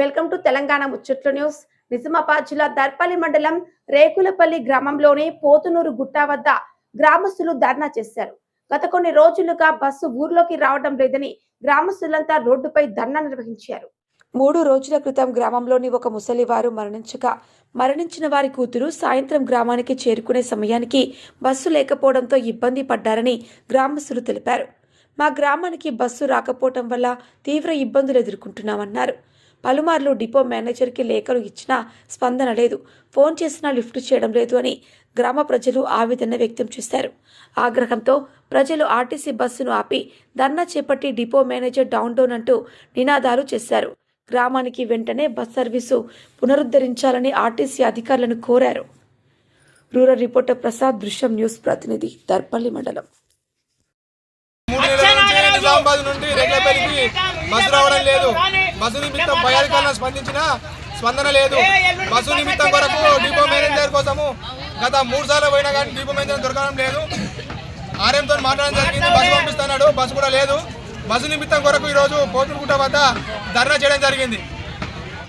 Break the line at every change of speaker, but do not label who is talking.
Welcome to Telangana ముచ్చట్లు news. Nizamabad జిల్లా దర్పల్లి మండలం రేకులపల్లి గ్రామంలోని పోతునూరు గుట్ట వద్ద గ్రామస్తులు ధర్నా చేశారు. గత కొన్ని రోజులుగా బస్సు ఊర్లోకి రావడం లేదని గ్రామస్తులంతా రోడ్డుపై ధర్నా నిర్వహించారు. మూడు రోజుల క్రితం గ్రామంలోని ఒక ముసలివారు మరణించగా మరణించిన వారి కూతురు సాయంత్రం గ్రామానికి చేరుకునే సమయానికి బస్సు లేకపోవడంతో ఇబ్బంది పడ్డారని గ్రామస్తులు తెలిపారు. మా గ్రామానికి బస్సు రాకపోవటం వల్ల తీవ్ర ఇబ్బందులు ఎదుర్కొంటున్నామన్నారు. పలుమార్లు డిపో మేనేజర్కి లేఖలు ఇచ్చినా స్పందన లేదు. ఫోన్ చేసినా లిఫ్ట్ చేయడం లేదు అని గ్రామ ప్రజలు ఆవేదన వ్యక్తం చేశారు. ఆగ్రహంతో ప్రజలు ఆర్టీసీ బస్సును ఆపి ధర్నా చేపట్టి డిపో మేనేజర్ డౌన్ డౌన్ అంటూ నినాదాలు చేశారు. గ్రామానికి వెంటనే బస్ సర్వీసు పునరుద్ధరించాలని ఆర్టీసీ అధికారులను కోరారు. రూరల్ రిపోర్టర్ ప్రసాద్ దృశ్యం న్యూస్ ప్రతినిధి దర్పల్లి మండలం.
నిజామాబాద్ నుండి బస్సు రావడం లేదు. బస్సు నిమిత్తం పై అధికారులను స్పందించినా స్పందన లేదు. బస్సు నిమిత్తం కొరకు డిపో మేనేజర్ కోసము గత మూడు సార్లు పోయినా కానీ డిపో మేనేజర్ దొరకడం లేదు. ఆర్ఎంతో మాట్లాడడం జరిగింది. బస్సు పంపిస్తున్నాడు. బస్సు కూడా లేదు. బస్సు నిమిత్తం కొరకు ఈరోజు పోతునుకుంట వద్ద ధర్నా చేయడం జరిగింది.